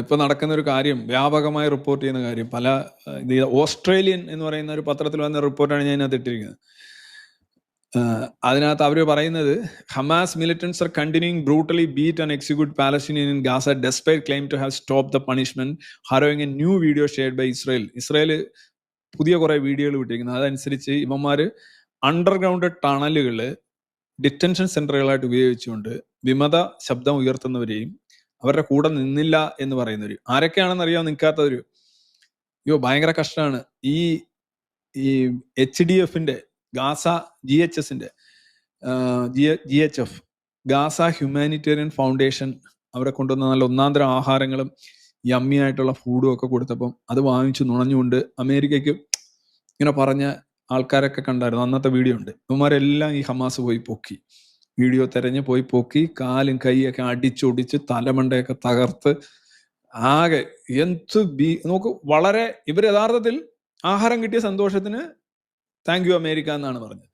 ഇപ്പൊ നടക്കുന്ന ഒരു കാര്യം വ്യാപകമായി റിപ്പോർട്ട് ചെയ്യുന്ന കാര്യം പല ഓസ്ട്രേലിയൻ എന്ന് പറയുന്ന ഒരു പത്രത്തിൽ വന്ന റിപ്പോർട്ടാണ് ഞാൻ അതിനകത്ത് ഇട്ടിരിക്കുന്നത്. അതിനകത്ത് അവർ പറയുന്നത് Hamas militants are continuing brutally beat and execute Palestinian in Gaza despite claim to have stop the punishment harrowing a new video shared by Israel Israel പുതിയ കുറെ വീഡിയോകൾ വിട്ടിരിക്കുന്നത് അതനുസരിച്ച് ഇവന്മാർ അണ്ടർഗ്രൗണ്ട് ടണലുകൾ ഡിറ്റൻഷൻ സെന്ററുകളായിട്ട് ഉപയോഗിച്ചുകൊണ്ട് വിമത ശബ്ദം ഉയർത്തുന്നവരെയും അവരുടെ കൂടെ നിന്നില്ല എന്ന് പറയുന്നൊരു ആരൊക്കെയാണെന്ന് അറിയാൻ നിൽക്കാത്തവര് അയ്യോ ഭയങ്കര കഷ്ടമാണ്. ഈ ഈ എച്ച് ഡി എഫിന്റെ ഗാസ ജി എച്ച് എസിന്റെ G H F Gaza humanitarian foundation അവരെ കൊണ്ടുവന്ന നല്ല ഒന്നാന്തരം ആഹാരങ്ങളും യമ്മി ആയിട്ടുള്ള ഫുഡും ഒക്കെ കൊടുത്തപ്പം അത് വാങ്ങിച്ചു നുണഞ്ഞുകൊണ്ട് അമേരിക്കയ്ക്ക് ഇങ്ങനെ പറഞ്ഞ ആൾക്കാരൊക്കെ കണ്ടായിരുന്നു. അന്നത്തെ വീഡിയോ ഉണ്ട്. ഇവന്മാരെല്ലാം ഈ ഹമാസ് പോയി പൊക്കി. വീഡിയോ തെരഞ്ഞ് പോയി പൊക്കി കാലും കൈയൊക്കെ അടിച്ചൊടിച്ച് തലമണ്ടയൊക്കെ തകർത്ത് ആകെ എന്ത് ബി നോക്ക് വളരെ ഇവർ യഥാർത്ഥത്തിൽ ആഹാരം കിട്ടിയ സന്തോഷത്തിന് താങ്ക് യു അമേരിക്ക എന്നാണ് പറഞ്ഞത്.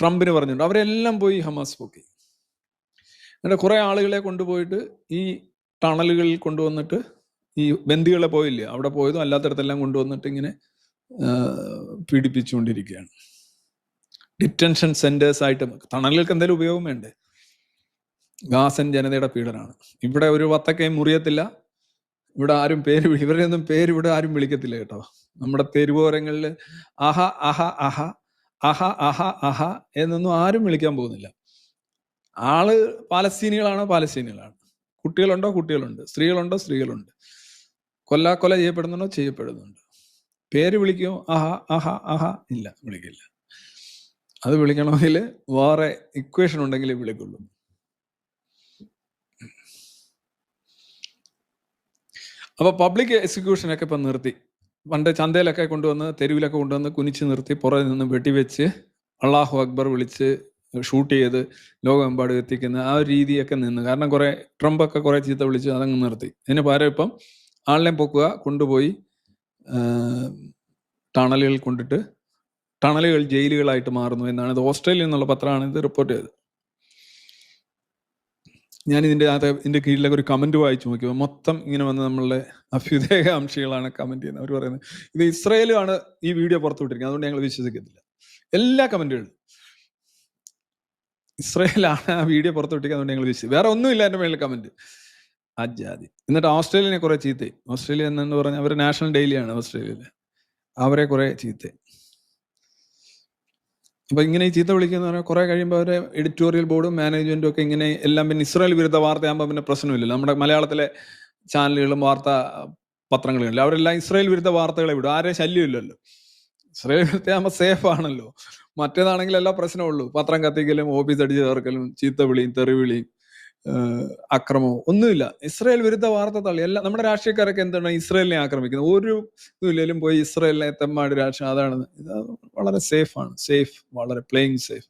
ട്രംപിന് പറഞ്ഞിട്ടുണ്ട്. അവരെല്ലാം പോയി ഹമാസ് പൊക്കി. എന്നിട്ട് കുറെ ആളുകളെ കൊണ്ടുപോയിട്ട് ഈ ടണലുകളിൽ കൊണ്ടുവന്നിട്ട് ഈ ബന്ദികളെ പോയില്ലേ അവിടെ പോയതും അല്ലാത്തടത്തെല്ലാം കൊണ്ടുവന്നിട്ട് ഇങ്ങനെ പീഡിപ്പിച്ചുകൊണ്ടിരിക്കുകയാണ്. ഡിറ്റൻഷൻ സെന്റേഴ്സ് ആയിട്ട് തണലുകൾക്ക് എന്തെങ്കിലും ഉപയോഗം വേണ്ടേ? ഗാസൻ ജനതയുടെ പീഡനാണ്. ഇവിടെ ഒരു വത്തക്കയും മുറിയത്തില്ല. ഇവിടെ ആരും പേര് ഇവരെയൊന്നും പേര് ഇവിടെ ആരും വിളിക്കത്തില്ല കേട്ടോ. നമ്മുടെ തെരുവോരങ്ങളിൽ അഹ അഹ അഹ അഹ അഹ അഹ എന്നൊന്നും ആരും വിളിക്കാൻ പോകുന്നില്ല. ആൾ പാലസ്തീനികളാണോ പാലസ്തീനികളാണ്? കുട്ടികളുണ്ടോ? കുട്ടികളുണ്ട്. സ്ത്രീകളുണ്ടോ? സ്ത്രീകളുണ്ട്. കൊല്ലാക്കൊല ചെയ്യപ്പെടുന്നുണ്ടോ? ചെയ്യപ്പെടുന്നുണ്ട്. പേര് വിളിക്കുമോ അഹ അഹ അഹ ഇല്ല. വിളിക്കില്ല. അത് വിളിക്കണമെങ്കിൽ വേറെ ഇക്വേഷൻ ഉണ്ടെങ്കിൽ വിളിക്കുള്ളൂ. അപ്പൊ പബ്ലിക് എക്സിക്യൂഷൻ ഒക്കെ ഇപ്പൊ നിർത്തി. പണ്ട് ചന്തയിലൊക്കെ കൊണ്ടുവന്ന് തെരുവിലൊക്കെ കൊണ്ടുവന്ന് കുനിച്ച് നിർത്തി പുറകെ നിന്ന് വെട്ടിവെച്ച് അള്ളാഹു അക്ബർ വിളിച്ച് ഷൂട്ട് ചെയ്ത് ലോകമെമ്പാടും എത്തിക്കുന്ന ആ ഒരു രീതിയൊക്കെ നിന്ന്. കാരണം കുറെ ട്രംപ് ഒക്കെ കുറെ ചീത്ത വിളിച്ച് അതങ്ങ് നിർത്തി. ഇതിന് പകരം ഇപ്പം ആളിനെ പൊക്കുക കൊണ്ടുപോയി ടണലുകൾ കൊണ്ടിട്ട് ടണലുകൾ ജയിലുകളായിട്ട് മാറുന്നു എന്നാണ് ഇത് ഓസ്ട്രേലിയ എന്നുള്ള പത്രമാണ് ഇത് റിപ്പോർട്ട് ചെയ്തത്. ഞാൻ ഇതിന്റെ അകത്ത് ഇതിന്റെ കീഴിലൊക്കെ ഒരു കമന്റ് വായിച്ചു നോക്കിയപ്പോൾ മൊത്തം ഇങ്ങനെ വന്ന് നമ്മളുടെ അഭ്യുദേക അംശികളാണ് കമന്റ് ചെയ്യുന്നത്. അവർ പറയുന്നത് ഇത് ഇസ്രയേലുമാണ് ഈ വീഡിയോ പുറത്തുവിട്ടിരിക്കുന്നത് അതുകൊണ്ട് ഞങ്ങൾ വിശ്വസിക്കത്തില്ല. എല്ലാ കമന്റുകളും ഇസ്രയേലാണ് ആ വീഡിയോ പുറത്തുവിട്ടിരിക്കുന്നത് അതുകൊണ്ട് ഞങ്ങൾ വിശ്വസിക്കും വേറെ ഒന്നുമില്ല എന്റെ മേളിൽ കമന്റ് അജാതി. എന്നിട്ട് ഓസ്ട്രേലിയനെ കുറേ ചീത്തയും ഓസ്ട്രേലിയ എന്നു പറഞ്ഞാൽ അവർ നാഷണൽ ഡെയിലിയാണ് ഓസ്ട്രേലിയയിൽ അവരെ കുറേ ചീത്തയും അപ്പൊ ഇങ്ങനെ ഈ ചീത്ത വിളിക്കുന്ന പറഞ്ഞാൽ കുറെ കഴിയുമ്പോൾ അവരെ എഡിറ്റോറിയൽ ബോർഡും മാനേജ്മെന്റും ഒക്കെ ഇങ്ങനെ എല്ലാം പിന്നെ ഇസ്രായേൽ വിരുദ്ധ വാർത്തയാകുമ്പോൾ പിന്നെ പ്രശ്നമില്ലല്ലോ. നമ്മുടെ മലയാളത്തിലെ ചാനലുകളും വാർത്ത പത്രങ്ങളും ഇല്ല അവരെല്ലാം ഇസ്രായേൽ വിരുദ്ധ വാർത്തകളെ വിടും. ആരെ ശല്യമില്ലല്ലോ ഇസ്രായേൽ വിരുദ്ധയാകുമ്പോൾ സേഫ് ആണല്ലോ. മറ്റേതാണെങ്കിൽ എല്ലാ പ്രശ്നമുള്ളൂ പത്രം കത്തിക്കലും ഓഫീസ് അടിച്ച് ചേർക്കലും ചീത്ത വിളിയും തെറിവിളിയും അക്രമവും ഒന്നുമില്ല. ഇസ്രായേൽ വിരുദ്ധ വാർത്ത തള്ളി. എല്ലാം നമ്മുടെ രാഷ്ട്രീയക്കാരൊക്കെ എന്താണ് ഇസ്രായേലിനെ ആക്രമിക്കുന്നത്? ഒരു ഇതുമില്ലെങ്കിലും പോയി ഇസ്രായേലിനെ തെമ്മാട് രാഷ്ട്രീയം. അതാണ്. ഇത് വളരെ സേഫാണ് സേഫ് വളരെ പ്ലെയിങ് സേഫ്